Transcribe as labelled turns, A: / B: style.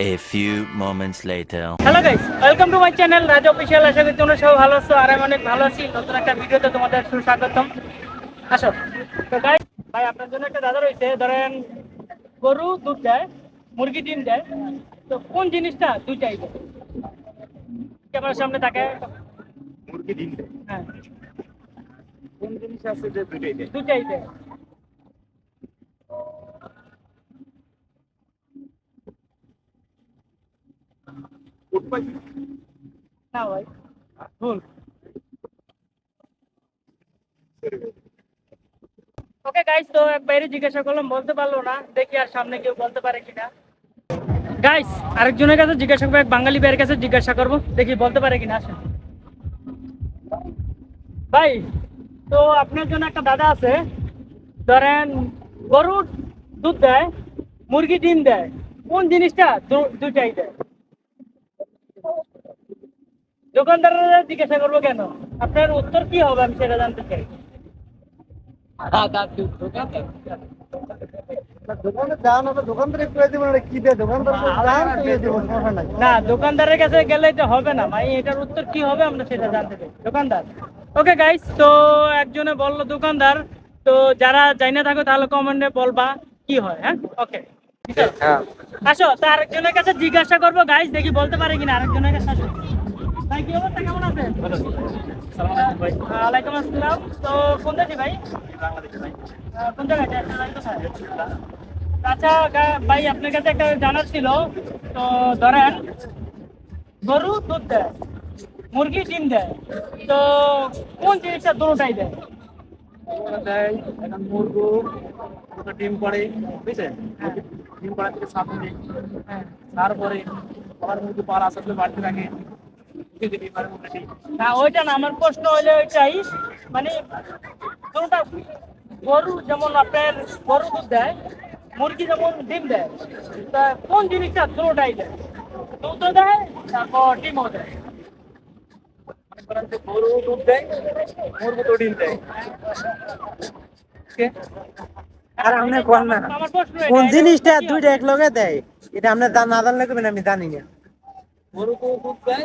A: A few moments later.
B: Hello guys welcome to my channel Raj official আশা করি তোমরা সবাই ভালো আছো আর আমি অনেক ভালো আছি। নতুন একটা ভিডিওতে তোমাদের সুস্বাগতম। আসো। তো গাইস ভাই আপনার জন্য একটা দাদা রয়েছে। ধরেন গরু দুধ দেয় মুরগি ডিম দেয়। তো কোন জিনিসটা দুইটাই দেয় ক্যামেরার সামনে থাকে।
C: মুরগি ডিম দেয়।
B: হ্যাঁ।
C: কোন জিনিস আছে যে দুটোই দেয়?
B: দুইটাই দেয়।
C: উট পাখি
B: না ভাই। ভুল ওকে গাইস তো বাইরে জিজ্ঞাসা করলাম বলতে পারল না। দেখি আর সামনে কেউ বলতে পারে কিনা। গাইস আরেকজনের কাছে জিজ্ঞাসা করব এক বাঙালি ভাইয়ের কাছে জিজ্ঞাসা করব দেখি বলতে পারে কিনা আসেন ভাই তো আপনার জন্য একটা দাদা আছে। ধরেন গরুর দুধ দেয় মুরগি ডিম দেয়। কোন জিনিসটা দু- দুইটাই দেয়? দোকানদাররা জিজ্ঞাসা করব কেন? আপনার উত্তর কি হবে আমি সেটা জানতে চাই।
D: না তো তো
B: দোকানদারের কাছে গেলে এটা হবে না ভাই এটার উত্তর কি হবে আমরা সেটা জানতে চাই। দোকানদার। ওকে গাইস তো একজনে বলল দোকানদার তো যারা যাই না থাকো তাহলে কমেন্টে বলবা কি হয় হ্যাঁ? ওকে আসো তো আরেকজনের কাছে জিজ্ঞাসা করব গাইস দেখি বলতে পারে কিনা আরেকজনের কাছে আসো। ভাই কি অবস্থা? কেমন আছেন? ওয়ালাইকুম আসসালাম। তো কোন দেশে ভাই? কোন জায়গায়? আচ্ছা ভাই আপনার কাছে একটা জানার ছিল। তো ধরেন গরু দুধ দেয় মুরগি ডিম দেয় তো কোন জিনিসটা দুটাই দেয়?
C: দেয় এখন মুরগো ডিম পড়ে বুঝছেন ডিম পড়া থেকে সাপ নেই
B: হ্যাঁ।
C: তারপরে আবার মুরগি পাড়া আস্তে বাড়তে থাকে।
B: না ওইটা না আমার প্রশ্ন হইলে ওইটাই মানে কোনটা গরু যেমন আপনার গরু দুধ দেয় মুরগি যেমন ডিম দেয় তা কোন জিনিসটা দুটাই দেয়? দুধও দেয় তারপর ডিমও দেয়।
C: গরু দুধ দেয় মুরগি তো ডিম দেয়।
D: আর আপনি কোন না?
B: আমার প্রশ্ন
D: কোন জিনিসটা দুইটা এক লগে দেয়? এটা আপনি না জানলে আমি জানি না।
C: গরু তো দুধ দেয়